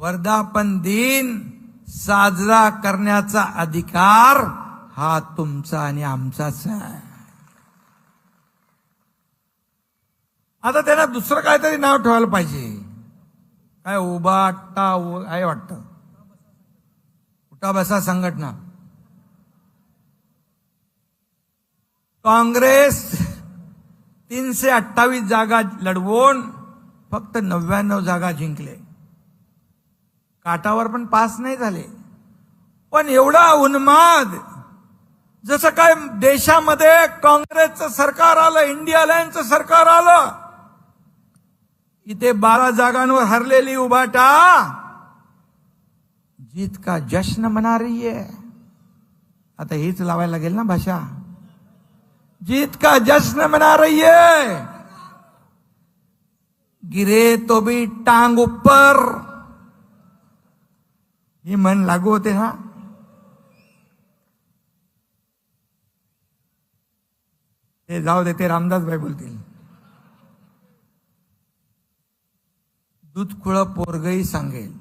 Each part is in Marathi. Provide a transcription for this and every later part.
वर्धापन दिन साजरा करण्याचा अधिकार हा तुमचा आणि आमचाच आहे. आता त्यांना दुसरं काहीतरी नाव ठेवायला पाहिजे. काय उबाटा आहे वाटतं. उठा बसा संघटना. काँग्रेस तीनशे अठ्ठावीस जागा लढवून फक्त नव्याण्णव जागा जिंकले. काटावर पण पास नाही झाले. पण एवढा उन्माद जसं काय देशामध्ये काँग्रेसचं सरकार आलं इंडिया अलायन्सचं सरकार आलं इथे बारा जागांवर हरलेली उभाटा जीत का जश्न मना रही है? आता हीच लावायला लागेल ना भाषा. जीत का जश्न मना रही है? गिरे तो भी टांग ऊपर ही मन लागू होते ना। हे जाऊ दे ते रामदास भाई बोलतील. दूध पोरगही सांगेल.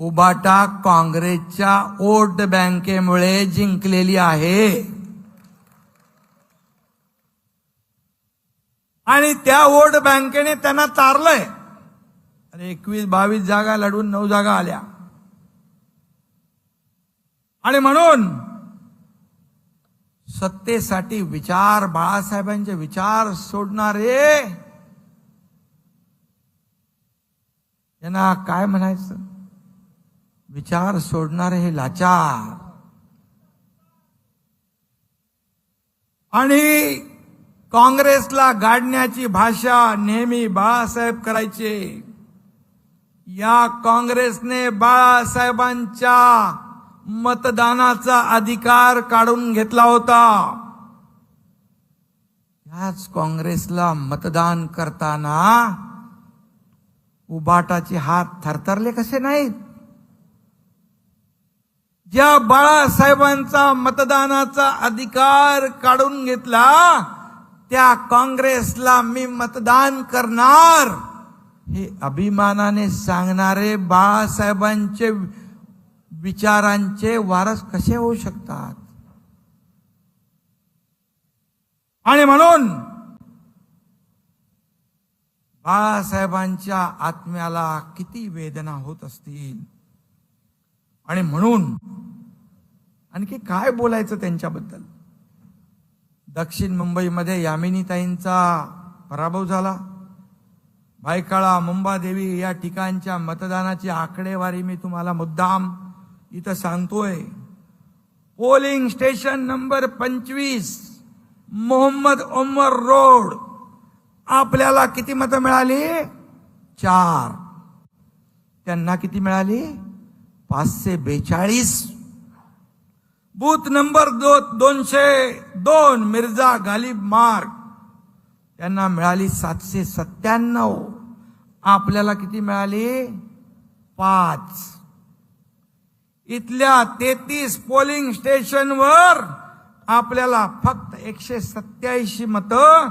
उबाटा काँग्रेसच्या वोट बँकेमुळे जिंकलेली आहे. आणि त्या वोट बँकेने त्यांना तारलंय. अरे एकवीस बावीस जागा लढून नऊ जागा आल्या. आणि म्हणून सत्तेसाठी विचार बाळासाहेबांचे विचार सोडणारे यांना काय म्हणायचं? विचार सोडणारे हे लाचार. आणि काँग्रेसला गाडण्याची भाषा नेहमी बाळासाहेब करायचे. या काँग्रेसने बाळासाहेबांच्या मतदानाचा अधिकार काढून घेतला होता. याच काँग्रेसला मतदान करताना उबाटाचे हात थरथरले कसे नाहीत? ज्या बाळासाहेबांचा मतदानाचा अधिकार काढून घेतला त्या काँग्रेसला मी मतदान करणार हे अभिमानाने सांगणारे बाळासाहेबांचे विचारांचे वारस कसे होऊ शकतात? आणि म्हणून बाळासाहेबांच्या आत्म्याला किती वेदना होत असतील? आणि म्हणून आणखी काय बोलायचं त्यांच्याबद्दल? दक्षिण मुंबईमध्ये यामिनीताईंचा पराभव झाला. भायकाळा मुंबादेवी या ठिकाणच्या मतदानाची आकडेवारी मी तुम्हाला मुद्दाम इथं सांगतोय पोलिंग स्टेशन नंबर पंचवीस मोहम्मद उमर रोड. आपल्याला किती मतं मिळाली? चार. त्यांना किती मिळाली? पाचशे बेचाळीस. बूथ नंबर दो दोनशे दोन मिर्झा गालिब मार्ग. त्यांना मिळाली सातशे सत्त्याण्णव. आपल्याला किती मिळाली? पाच. इथल्या तेहतीस पोलिंग स्टेशनवर आपल्याला फक्त एकशे सत्याऐंशी मतं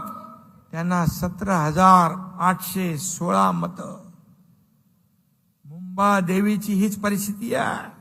त्यांना सतरा हजार आठशे सोळा मतं. मुंबा देवीची हीच परिस्थिती आहे.